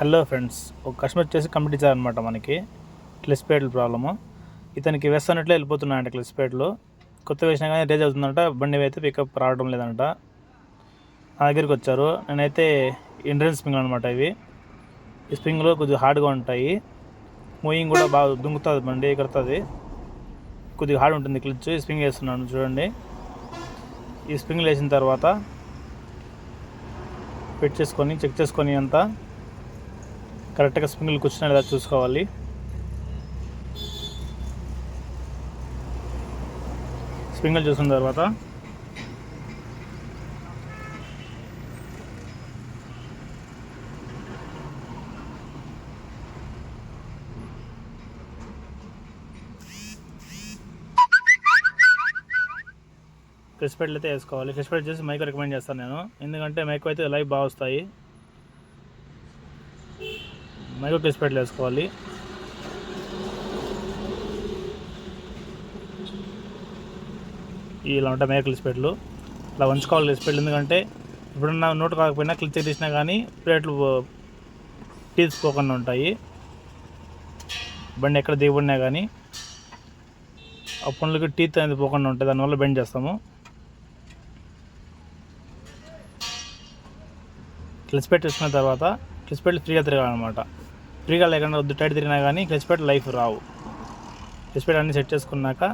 Hello friends ఒక customer వచ్చేసి complete ఇచ్చారనమాట మనకి క్లిస్ ప్రాబ్లము. ఇతనికి వేస్తున్నట్లే వెళ్ళిపోతున్నాయంట క్లిస్పేట్లు కొత్త వేసినా కానీ రేజ్ అవుతుందంట బండి అయితే పికప్ రావడం లేదంట. నా దగ్గరికి వచ్చారు. నేనైతే ఇండియన్ స్ప్రింగ్ అనమాట ఇవి. ఈ స్ప్రింగ్లో కొద్దిగా హార్డ్గా ఉంటాయి. మూయింగ్ కూడా బాగా దుంగుతుంది బండి ఎగురుతుంది. కొద్దిగా హార్డ్ ఉంటుంది క్లిచ్ ఈ స్ప్రింగ్ వేస్తున్నాను చూడండి. ఈ స్ప్రింగ్లు వేసిన తర్వాత ఫిట్ చేసుకొని చెక్ చేసుకొని అంతా కరెక్ట్గా స్ప్రింగ్లు కూర్చున్నా లేదా చూసుకోవాలి. స్ప్రింగల్ చూసిన తర్వాత క్రిస్ పెట్లు అయితే వేసుకోవాలి. క్రిస్ పెట్ చేసి మైక్ రికమెండ్ చేస్తాను నేను. ఎందుకంటే మైక్ అయితే లైవ్ బాగా వస్తాయి. మైక్రో క్రిస్ వేసుకోవాలి. ఇలా ఉంటాయి మైక్రో క్లిస్ ఇలా ఉంచుకోవాలి క్లిస్ పెట్లు ఎందుకంటే ఇప్పుడున్న నోటు కాకపోయినా క్లిచ్ తీసినా కానీ ప్లేట్లు తీసుకోకుండా ఉంటాయి. బండి ఎక్కడ దిగబడినా కానీ ఆ పనులకి టీత్ అనేది పోకుండా ఉంటాయి. దానివల్ల బెండ్ చేస్తాము. క్లిచ్ పెట్టి వేసుకున్న తర్వాత క్లిచ్ పెట్టి ఫ్రీగా తిరగాలన్నమాట. ఫ్రీగా లేకుండా వద్దు టైట్ తిరిగినా కానీ క్లచ్ పెట్టి లైఫ్ రావు. క్లచ్ పెట్టి అన్నీ సెట్ చేసుకున్నాక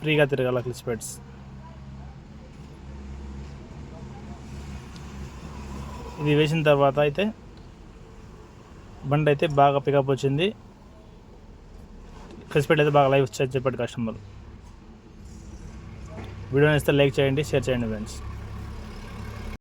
ఫ్రీగా తిరగాల క్లచ్ పెట్స్ ఇది వేసిన తర్వాత అయితే బండి అయితే బాగా పికప్ వచ్చింది. క్లచ్ పెట్టి అయితే బాగా లైఫ్ వచ్చాయి చెప్పాడు కస్టమర్ వీడియో ఇస్తే లైక్ చేయండి షేర్ చేయండి ఫ్రెండ్స్.